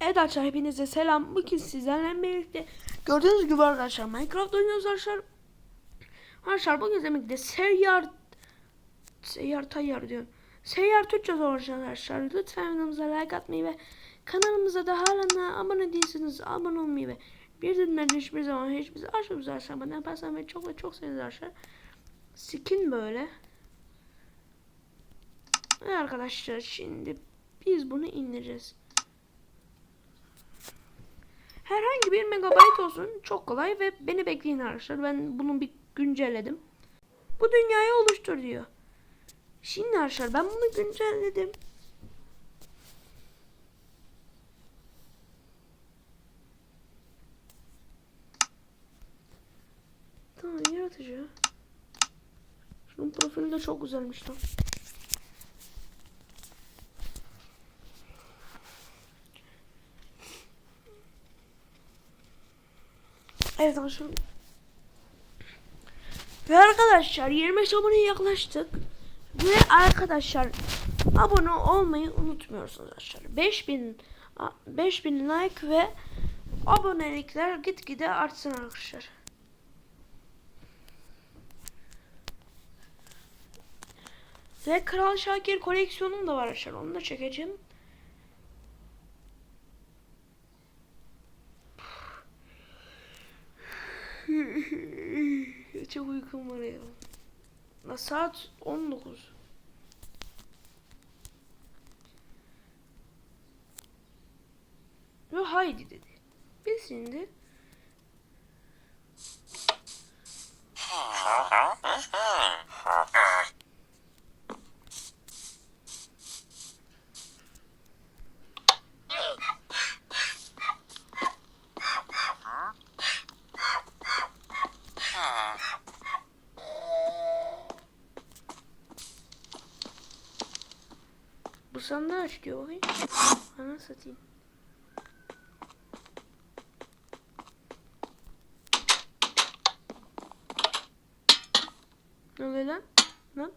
Evet arkadaşlar hepinize selam. Bugün sizlerle birlikte gördüğünüz gibi arkadaşlar Minecraft oynuyoruz arkadaşlar. Arkadaşlar bugün birlikte seyyar seyyar tayyar diyorum. Seyyar Türkçe zor arkadaşlar. Lütfen videomuza like atmayı ve kanalımıza da hala abone değilseniz abone olmayı ve bildirimleri hiçbir zaman hiçbir zaman aşağıya arkadaşlar bana yaparsan ve çok ve çok sevinirim arkadaşlar. Skin böyle. Ve arkadaşlar şimdi biz bunu indireceğiz. Herhangi bir megabayt olsun çok kolay ve beni bekleyin arkadaşlar. Ben bunu bir güncelledim. Bu dünyayı oluştur diyor. Şimdi arkadaşlar ben bunu güncelledim. Tamam yaratıcı. Şunun profili de çok güzelmiş lan. Evet arkadaşlar. Ve arkadaşlar 25 aboneye yaklaştık. Ve arkadaşlar abone olmayı unutmuyorsunuz arkadaşlar. 5000 a- 5000 like ve abonelikler gitgide artsın arkadaşlar. Ve Kral Şakir koleksiyonum da var arkadaşlar. Onu da çekeceğim. Çok uykum var ya. La saat 19. Ve haydi dedi. Biz şimdi bu sandığı aç diyor bakayım. Ana satayım. Ne oluyor lan? Lan?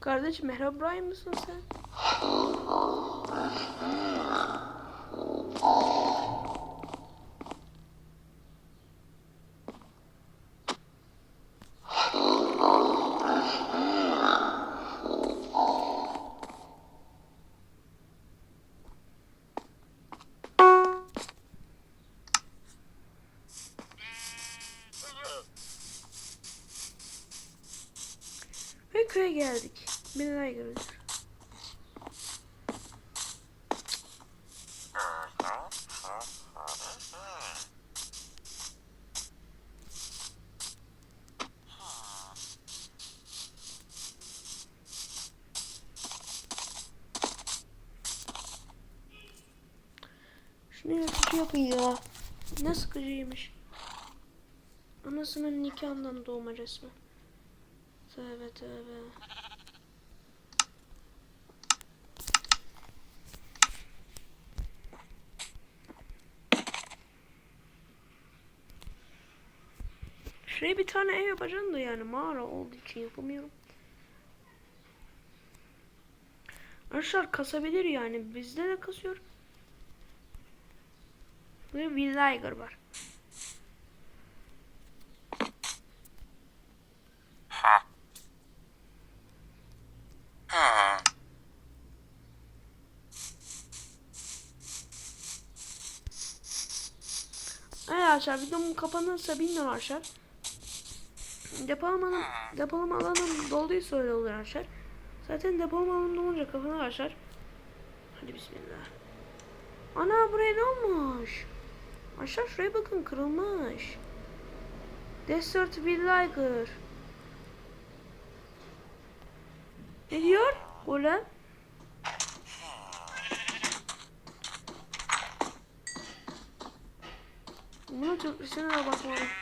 Kardeşim Herobrine mısın sen? Köye geldik. Bir daha görürüz. Şunu yaratıcı yapın ya. Ne sıkıcıymış. Anasının nikahından doğma resmen. Tövbe tövbe. Şuraya bir tane ev yapacağım da yani mağara olduğu için yapamıyorum. Arkadaşlar kasabilir yani. Bizde de kasıyor. Ve Villager var. Evet arkadaşlar videom kapanırsa bilmiyorum arkadaşlar. Depolamanın, depolama alanım dolduysa öyle olur arkadaşlar. Zaten depolama alanım dolunca kapanır arkadaşlar. Hadi bismillah. Ana buraya ne olmuş? Aşağı şuraya bakın kırılmış. Desert Villager. Ne diyor? Golem. De bakmadım. Bir şey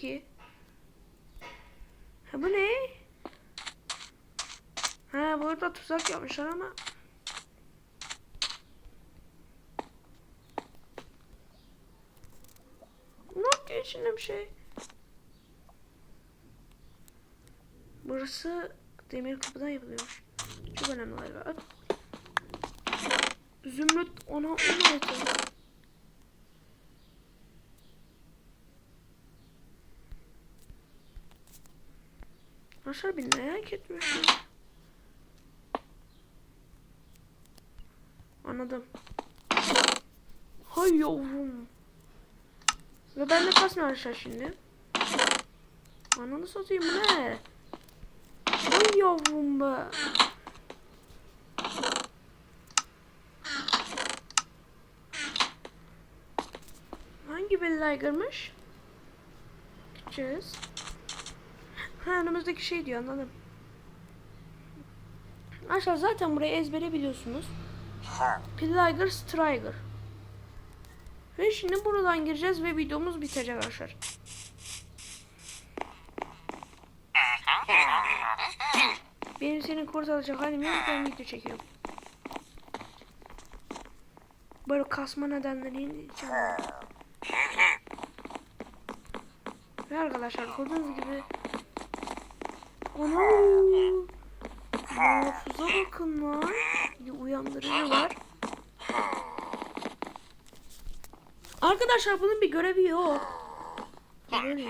ki. Ha bu ne? Ha burada tuzak yapmışlar ama. Yok ki içinde bir şey. Burası demir kapıdan yapılıyormuş. Çok önemli galiba. Zümrüt ona onu yeter. Aşağı bir merak etmişim. Anladım. Hay yavrum. Ve ben de kasmıyor aşağı şimdi. Ananı satayım ne? Hay yavrum be. Hangi belli girmiş? Gideceğiz. Ha önümüzdeki şey diyor anladım. Arkadaşlar zaten burayı ezbere biliyorsunuz. Pliger Striker. Ve şimdi buradan gireceğiz ve videomuz bitecek arkadaşlar. Benim senin kurtaracak halim yok ben video çekiyorum. Böyle kasma nedenleri için. Ve arkadaşlar gördüğünüz gibi Ana. Muhafıza bakın lan. Bir uyandırıcı var. Arkadaşlar bunun bir görevi yok. Böyle.